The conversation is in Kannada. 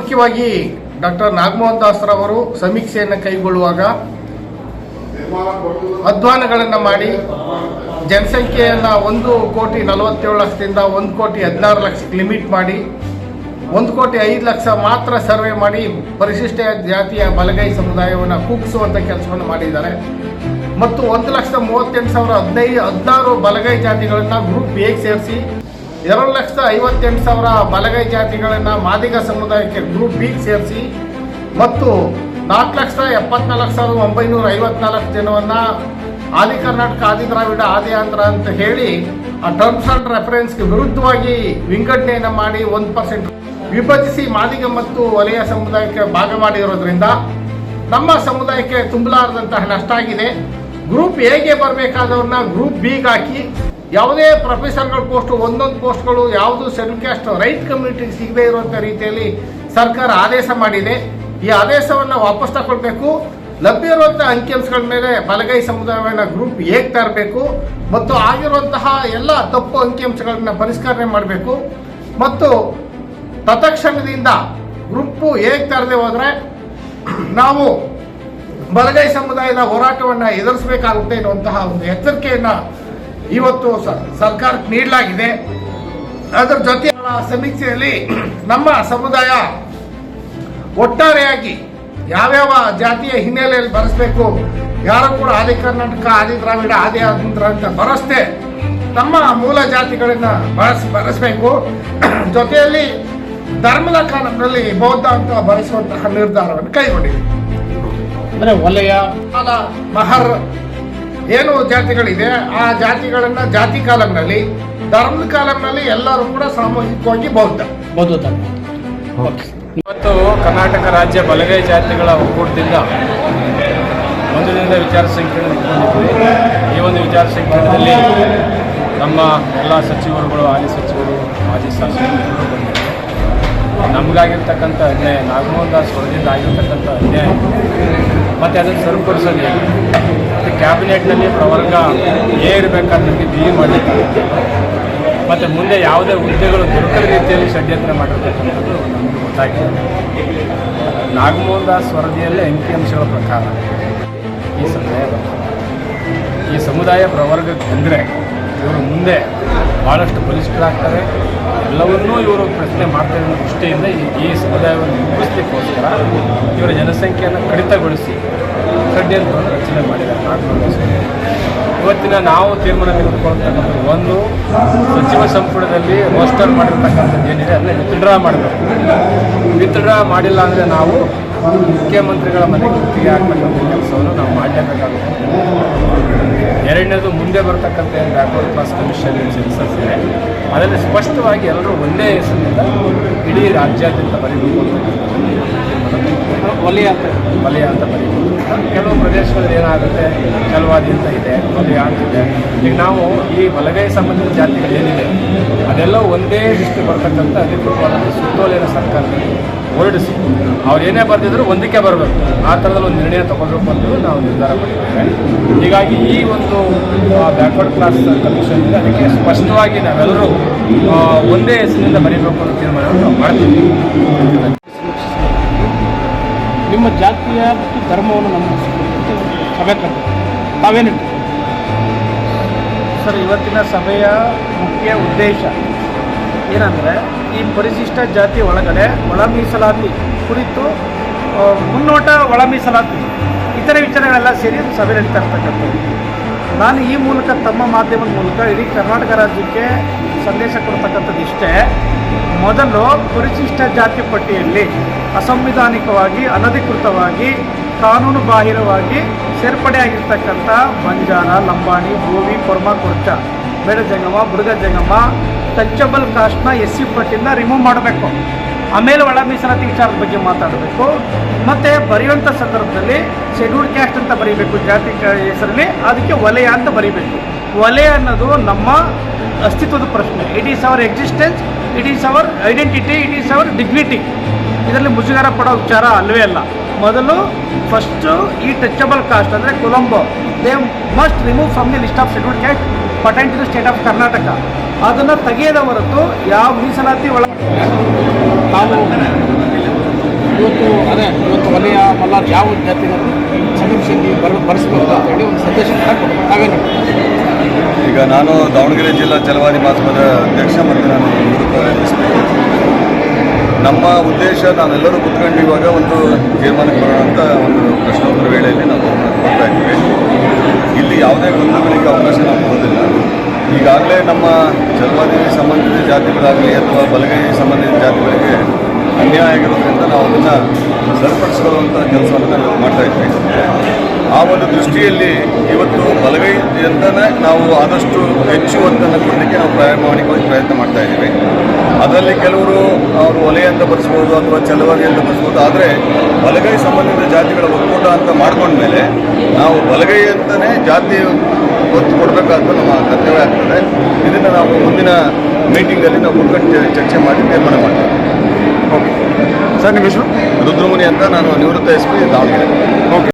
ಮುಖ್ಯವಾಗಿ ಡಾಕ್ಟರ್ ನಾಗಮೋಹನ್ ದಾಸ್ರವರು ಸಮೀಕ್ಷೆಯನ್ನು ಕೈಗೊಳ್ಳುವಾಗ ಅಧ್ವಾನಗಳನ್ನು ಮಾಡಿ ಜನಸಂಖ್ಯೆಯನ್ನು ಒಂದು ಕೋಟಿ ನಲವತ್ತೇಳು ಲಕ್ಷದಿಂದ ಒಂದು ಕೋಟಿ ಹದಿನಾರು ಲಕ್ಷಕ್ಕೆ ಲಿಮಿಟ್ ಮಾಡಿ, ಒಂದು ಕೋಟಿ ಐದು ಲಕ್ಷ ಮಾತ್ರ ಸರ್ವೆ ಮಾಡಿ ಪರಿಶಿಷ್ಟ ಜಾತಿಯ ಬಲಗೈ ಸಮುದಾಯವನ್ನು ಕೂಗಿಸುವಂಥ ಕೆಲಸವನ್ನು ಮಾಡಿದ್ದಾರೆ. ಮತ್ತು ಒಂದು ಲಕ್ಷದ ಮೂವತ್ತೆಂಟು ಸಾವಿರ ಹದಿನೈದು ಹದಿನಾರು ಬಲಗೈ ಜಾತಿಗಳನ್ನು ಗ್ರೂಪ್ ಎಗೆ ಸೇರಿಸಿ ಎರಡು ಲಕ್ಷದ ಐವತ್ತೆಂಟು ಸಾವಿರ ಬಲಗೈ ಜಾತಿಗಳನ್ನು ಮಾದಿಗ ಸಮುದಾಯಕ್ಕೆ ಗ್ರೂಪ್ ಬಿ ಸೇರಿಸಿ ಮತ್ತು ನಾಲ್ಕು ಲಕ್ಷದ ಎಪ್ಪತ್ನಾಲ್ಕು ಸಾವಿರದ ಒಂಬೈನೂರ ಐವತ್ನಾಲ್ಕು ಜನವನ್ನು ಆದಿ ಕರ್ನಾಟಕ, ಆದಿ ದ್ರಾವಿಡ, ಆದಿ ಆಂಧ್ರ ಅಂತ ಹೇಳಿ ಆ ಟರ್ಮ್ಸ್ ಆ್ಯಂಡ್ ರೆಫರೆನ್ಸ್ಗೆ ವಿರುದ್ಧವಾಗಿ ವಿಂಗಡಣೆಯನ್ನು ಮಾಡಿ ಒಂದು ಪರ್ಸೆಂಟ್ ವಿಭಜಿಸಿ ಮಾದಿಗ ಮತ್ತು ವಲಯ ಸಮುದಾಯಕ್ಕೆ ಭಾಗ ಮಾಡಿರೋದ್ರಿಂದ ನಮ್ಮ ಸಮುದಾಯಕ್ಕೆ ತುಂಬಲಾರದಂತಹ ನಷ್ಟ ಆಗಿದೆ. ಗ್ರೂಪ್ ಎಗೆ ಬರಬೇಕಾದವ್ರನ್ನ ಗ್ರೂಪ್ ಬಿಗೆ ಹಾಕಿ ಯಾವುದೇ ಪ್ರೊಫೆಸರ್ಗಳ ಪೋಸ್ಟು, ಒಂದೊಂದು ಪೋಸ್ಟ್ಗಳು, ಯಾವುದು ಶೆಡ್ಯೂಲ್ ಕ್ಯಾಸ್ಟ್ ರೈಟ್ ಕಮ್ಯುನಿಟಿಗೆ ಸಿಗದೇ ಇರುವಂಥ ರೀತಿಯಲ್ಲಿ ಸರ್ಕಾರ ಆದೇಶ ಮಾಡಿದೆ. ಈ ಆದೇಶವನ್ನು ವಾಪಸ್ ತಗೊಳ್ಬೇಕು. ಲಭ್ಯ ಇರುವಂತಹ ಅಂಕಿಅಂಶಗಳ ಮೇಲೆ ಬಲಗೈ ಸಮುದಾಯವನ್ನು ಗ್ರೂಪ್ ಹೇಗೆ ತರಬೇಕು. ಮತ್ತು ಆಗಿರುವಂತಹ ಎಲ್ಲ ತಪ್ಪು ಅಂಕಿಅಂಶಗಳನ್ನ ಪರಿಷ್ಕರಣೆ ಮಾಡಬೇಕು. ಮತ್ತು ತತ್ಕ್ಷಣದಿಂದ ಗ್ರೂಪು ಹೇಗೆ ತರದೆ ಹೋದರೆ ನಾವು ಬಲಗೈ ಸಮುದಾಯದ ಹೋರಾಟವನ್ನು ಎದುರಿಸಬೇಕಾಗುತ್ತೆ ಎನ್ನುವಂತಹ ಒಂದು ಎಚ್ಚರಿಕೆಯನ್ನು ಇವತ್ತು ಸರ್ಕಾರಕ್ಕೆ ನೀಡಲಾಗಿದೆ. ಅದರ ಜೊತೆ ಸಮೀಕ್ಷೆಯಲ್ಲಿ ನಮ್ಮ ಸಮುದಾಯ ಒಟ್ಟಾರೆಯಾಗಿ ಯಾವ್ಯಾವ ಜಾತಿಯ ಹಿನ್ನೆಲೆಯಲ್ಲಿ ಬರೆಸಬೇಕು ಯಾರು ಕೂಡ ಆದಿ ಕರ್ನಾಟಕ ಆದಿ ದ್ರಾವಿಡ ಆದಿ ಆಂಧ್ರ ಅಂತ ಬರೆಸ್ದೆ ನಮ್ಮ ಮೂಲ ಜಾತಿಗಳನ್ನ ಬಳಸಿ ಬರೆಸಬೇಕು. ಜೊತೆಯಲ್ಲಿ ಧರ್ಮದ ಕಾಲದಲ್ಲಿ ಬೌದ್ಧ ಅಂತ ಬರೆಸುವಂತಹ ನಿರ್ಧಾರವನ್ನು ಕೈಗೊಂಡಿದೆ. ಅಂದರೆ ವಲಯ ಕಾಲ ಮಹರ್ ಏನು ಜಾತಿಗಳಿದೆ ಆ ಜಾತಿಗಳನ್ನ ಜಾತಿ ಕಾಲಂನಲ್ಲಿ ಧರ್ಮದ ಕಾಲಂನಲ್ಲಿ ಎಲ್ಲರೂ ಕೂಡ ಸಾಮೂಹಿಕವಾಗಿ ಬೌದ್ಧ. ಬೌದ್ಧ ಧರ್ಮ. ಇವತ್ತು ಕರ್ನಾಟಕ ರಾಜ್ಯ ಬಲಗೈ ಜಾತಿಗಳ ಒಕ್ಕೂಟದಿಂದ ಒಂದು ದಿನದ ವಿಚಾರ ಸಂಕಿರಣ ಈ ಒಂದು ವಿಚಾರ ಸಂಕಿರಣದಲ್ಲಿ ನಮ್ಮ ಎಲ್ಲ ಸಚಿವರುಗಳು ಹಾಲಿ ಸಚಿವರು ಮಾಜಿ ಶಾಸಕರು ಬಂದಿದ್ದಾರೆ ನಮಗಾಗಿರ್ತಕ್ಕಂಥ ಅನ್ಯಾಯ, ನಾಗಮೋಹನ್ ದಾಸ್ ವರದಿಯಿಂದ ಆಗಿರ್ತಕ್ಕಂಥ ಅನ್ಯಾಯ, ಮತ್ತು ಅದನ್ನು ಸರಿಪಡಿಸೋದು ಮತ್ತು ಕ್ಯಾಬಿನೆಟ್ನಲ್ಲಿ ಪ್ರವರ್ಗ ಏ ಇರಬೇಕಾದ್ರೆ ಬಿ ಮಾಡಲಿಕ್ಕೆ ಮತ್ತು ಮುಂದೆ ಯಾವುದೇ ಹುದ್ದೆಗಳು ದೊರಕದ ರೀತಿಯಲ್ಲಿ ಷಡ್ಯಂತ್ರ ಮಾಡಿರ್ತಕ್ಕಂಥದ್ದು ನಮಗೆ ಗೊತ್ತಾಗಿದೆ. ನಾಗಮೋಹನ್ ದಾಸ್ ವರದಿಯಲ್ಲೇ ಅಂಕಿಅಂಶಗಳ ಪ್ರಕಾರ ಈ ಸಮುದಾಯ ಈ ಸಮುದಾಯ ಪ್ರವರ್ಗಕ್ಕೆ ಬಂದರೆ ಇವರು ಮುಂದೆ ಭಾಳಷ್ಟು ಬಲಿಷ್ಠರಾಗ್ತಾರೆ. ಎಲ್ಲವನ್ನೂ ಇವರು ಪ್ರಶ್ನೆ ಮಾಡ್ತಾರೆ ಅನ್ನೋ ದೃಷ್ಟಿಯಿಂದ ಈ ಸಮುದಾಯವನ್ನು ಮುಗಿಸ್ಲಿಕ್ಕೋಸ್ಕರ ಇವರ ಜನಸಂಖ್ಯೆಯನ್ನು ಕಡಿತಗೊಳಿಸಿ ಷಡ್ಯಂತ್ರವನ್ನು ರಚನೆ ಮಾಡಿದ್ದಾರೆ. ಇವತ್ತಿನ ನಾವು ತೀರ್ಮಾನ ತೆಗೆದುಕೊಳ್ತಕ್ಕಂಥದ್ದು ಒಂದು ಸಚಿವ ಸಂಪುಟದಲ್ಲಿ ರೋಸ್ಟರ್ ಮಾಡಿರ್ತಕ್ಕಂಥದ್ದು ಏನಿದೆ, ಅದನ್ನ ವಿತ್ಡ್ರಾ ಮಾಡಬೇಕು ವಿತ್ಡ್ರಾ ಮಾಡಿಲ್ಲ ಅಂದರೆ ನಾವು ಮುಖ್ಯಮಂತ್ರಿಗಳ ಮನೆಗೆ ಗುತ್ತಿಗೆ ಆಗ್ತಕ್ಕಂಥ ಕೆಲಸವನ್ನು ನಾವು ಮಾಡಲೇಬೇಕಾಗುತ್ತೆ. ಎರಡನೇದು ಮುಂದೆ ಬರ್ತಕ್ಕಂಥ ಏನು ಬ್ಯಾಕ್ವರ್ಡ್ ಕ್ಲಾಸ್ ಕಮಿಷನ್ ಸೆನ್ಸಸ್ ಇದೆ. ಅದರಲ್ಲಿ ಸ್ಪಷ್ಟವಾಗಿ ಎಲ್ಲರೂ ಒಂದೇ ಹೆಸರಿನಿಂದ ಇಡೀ ರಾಜ್ಯಾದ್ಯಂತ ಬರೀಬೇಕು ವಲಯ ಅಂತ ವಲಯ ಅಂತ ಬರೀಬೋದು ಕೆಲವು ಪ್ರದೇಶಗಳಲ್ಲಿ ಏನಾಗುತ್ತೆ ಚಲವಾದಿ ಅಂತ ಇದೆ ವಲಯ ಅಂತಿದೆ ಈಗ ನಾವು ಈ ಬಲಗೈ ಸಂಬಂಧಿತ ಜಾತಿಗಳು ಏನಿದೆ ಅದೆಲ್ಲ ಒಂದೇ ಡಿಸ್ಟ್ರಿಕ್ಟ್ ಬರ್ತಕ್ಕಂಥ ಅಧಿಕೃತವಾದ ಸುತ್ತೋಲಿನ ಸರ್ಕಾರದಲ್ಲಿ ಹೊರಡಿಸಿ. ಅವ್ರು ಏನೇ ಬರೆದಿದ್ರು ಒಂದಕ್ಕೆ ಬರಬೇಕು. ಆ ಥರದಲ್ಲಿ ಒಂದು ನಿರ್ಣಯ ತಗೊಳ್ಬೇಕು ಅಂತ ನಾವು ನಿರ್ಧಾರ ಮಾಡಿದ್ದೇವೆ. ಹೀಗಾಗಿ ಈ ಒಂದು ಬ್ಯಾಕ್ವರ್ಡ್ ಕ್ಲಾಸ್ ಕಮಿಷನ್ ಇದೆ ಅದಕ್ಕೆ ಸ್ಪಷ್ಟವಾಗಿ ನಾವೆಲ್ಲರೂ ಒಂದೇ ಹೆಸರಿನಿಂದ ಬರೀಬೇಕು ಅನ್ನೋ ತೀರ್ಮಾನವನ್ನು ನಾವು ಮಾಡ್ತೀವಿ. ನಿಮ್ಮ ಜಾತಿಯ ಮತ್ತು ಧರ್ಮವನ್ನು ನಮ್ಮ ಸಭೆ ತಾವೇನು ಸರ್ ಇವತ್ತಿನ ಸಭೆಯ ಮುಖ್ಯ ಉದ್ದೇಶ ಏನಂದರೆ, ಈ ಪರಿಶಿಷ್ಟ ಜಾತಿ ಒಳಗಡೆ ಒಳ ಮೀಸಲಾತಿ ಕುರಿತು ಮುನ್ನೋಟ ಒಳ ಮೀಸಲಾತಿ, ಇತರ ವಿಚಾರಗಳೆಲ್ಲ ಸೇರಿ ಸಭೆ ನಡೀತಾ ಇರ್ತಕ್ಕಂಥದ್ದು. ನಾನು ಈ ಮೂಲಕ ತಮ್ಮ ಮಾಧ್ಯಮದ ಮೂಲಕ ಇಡೀ ಕರ್ನಾಟಕ ರಾಜ್ಯಕ್ಕೆ ಸಂದೇಶ ಕೊಡ್ತಕ್ಕಂಥದ್ದು ಇಷ್ಟೇ. ಮೊದಲು ಪರಿಶಿಷ್ಟ ಜಾತಿ ಪಟ್ಟಿಯಲ್ಲಿ ಅಸಂವಿಧಾನಿಕವಾಗಿ, ಅನಧಿಕೃತವಾಗಿ ಕಾನೂನು ಬಾಹಿರವಾಗಿ ಸೇರ್ಪಡೆಯಾಗಿರ್ತಕ್ಕಂಥ ಬಂಜಾರ, ಲಂಬಾಣಿ ಭೂಮಿ ಕೊರ್ಮ, ಕೊರ್ಚ ಬೇಡ ಜಂಗಮ್ಮ ಬುಡುಗ ಜಂಗಮ ಟಚಬಲ್ ಕಾಸ್ಟ್ನ ಎಸ್ ಸಿ ಪಟ್ಟಿಯಿಂದ ರಿಮೂವ್ ಮಾಡಬೇಕು. ಆಮೇಲೆ ಒಳ ಮೀಸಲಾತಿ ವಿಚಾರದ ಬಗ್ಗೆ ಮಾತಾಡಬೇಕು. ಮತ್ತು ಬರೆಯುವಂಥ ಸಂದರ್ಭದಲ್ಲಿ ಶೆಡ್ಯೂಲ್ಡ್ ಕ್ಯಾಸ್ಟ್ ಅಂತ ಬರೀಬೇಕು, ಜಾತಿ ಹೆಸರಲ್ಲಿ. ಅದಕ್ಕೆ ವಲಯ ಅಂತ ಬರೀಬೇಕು. ವಲಯ ಅನ್ನೋದು ನಮ್ಮ ಅಸ್ತಿತ್ವದ ಪ್ರಶ್ನೆ. It is our existence it is our identity it is our dignity ಇದರಲ್ಲಿ ಮುಜುಗರ ಪಡೋ ವಿಚಾರ ಅಲ್ಲವೇ ಅಲ್ಲ. ಮೊದಲು ಫಸ್ಟು ಈ ಟಚಬಲ್ ಕಾಸ್ಟ್ ಅಂದರೆ Colombo they must remove from the list of scheduled caste patent to state of Karnataka ಅದನ್ನು ತೆಗೆಯದ ಹೊರತು ಯಾವ ಮೀಸಲಾತಿ ಒಳ ತಾವು ಇವತ್ತು ಅದೇ ಇವತ್ತು ವಲಯ ಮಲ್ಲಾರ್ ಯಾವ ಜಾತಿನ ಸಮೀಕ್ಷೆಯಲ್ಲಿ ಬರ ಬರೆಸಬೇಕು ಅಂತ ಹೇಳಿ ಒಂದು ಸಂದೇಶ ಕೊಡ್ಬೇಕು. ನಾವೇನು ಈಗ ನಾನು ದಾವಣಗೆರೆ ಜಿಲ್ಲಾ ಜಲವಾದಿ ಮಹತ್ವದ ಅಧ್ಯಕ್ಷ ಮತ್ತು ನಾನು ನಿವೃತ್ತ ಎಸ್ ನಮ್ಮ ಉದ್ದೇಶ ನಾವೆಲ್ಲರೂ ಕುತ್ಕೊಂಡು ಇವಾಗ ಒಂದು ತೀರ್ಮಾನಕ್ಕೆ ಬರೋಣ ಅಂತ ಒಂದು ಪ್ರಶ್ನೋತ್ತರ ವೇಳೆಯಲ್ಲಿ ನಾವು ಬರ್ತಾ ಇದ್ದೀವಿ ಇಲ್ಲಿ ಯಾವುದೇ ಗೊಂದಲಗಳಿಗೆ ಅವಕಾಶ ನಾವು ಈಗಾಗಲೇ ನಮ್ಮ ಜನ್ಮದೇವಿ ಸಂಬಂಧಿತ ಜಾತಿಗಳಾಗಲಿ ಅಥವಾ ಬಲಗೈ ಸಂಬಂಧಿತ ಜಾತಿಗಳಿಗೆ ಅನ್ಯಾಯ ಆಗಿರೋದ್ರಿಂದ ನಾವು ಅದನ್ನು ಸರಿಪಡಿಸ್ಕೊಳ್ಳುವಂಥ ಕೆಲಸವನ್ನು ನಾವು ಮಾಡ್ತಾ ಇದ್ವಿ. ಆ ಒಂದು ದೃಷ್ಟಿಯಲ್ಲಿ ಇವತ್ತು ಬಲಗೈಯಿಂದನೇ ನಾವು ಆದಷ್ಟು ಹೆಚ್ಚು ಒತ್ತನ್ನು ಕೊಡಲಿಕ್ಕೆ ನಾವು ಪ್ರಾಮಾಣಿಕವಾಗಿ ಪ್ರಯತ್ನ ಮಾಡ್ತಾ ಇದ್ದೀವಿ. ಅದರಲ್ಲಿ ಕೆಲವರು ಅವರು ಒಲೆ ಅಂತ ಬರೆಸ್ಬೋದು ಅಥವಾ ಚಲುವಾಗಿ ಅಂತ ಬರೆಸ್ಬೋದು. ಆದರೆ ಬಲಗೈ ಸಂಬಂಧಿತ ಜಾತಿಗಳ ಒಕ್ಕೂಟ ಅಂತ ಮಾಡ್ಕೊಂಡ್ಮೇಲೆ ನಾವು ಬಲಗೈ ಅಂತಲೇ ಜಾತಿ ಒತ್ತು ಕೊಡಬೇಕಾದ ನಮ್ಮ ಕರ್ತವ್ಯ ಆಗ್ತದೆ. ಇದನ್ನು ನಾವು ಮುಂದಿನ ಮೀಟಿಂಗಲ್ಲಿ ನಾವು ಕುತ್ಕೊಂಡು ಚರ್ಚೆ ಮಾಡಿ ತೀರ್ಮಾನ ಮಾಡ್ತೀವಿ. ಸರ್, ನಿಮ್ಮ ಹೆಸರು? ರುದ್ರಮುನಿ ಅಂತ ನಾನು ನಿವೃತ್ತ ಎಸ್ ಪಿ ದಾವಣಗೆರೆ. ಓಕೆ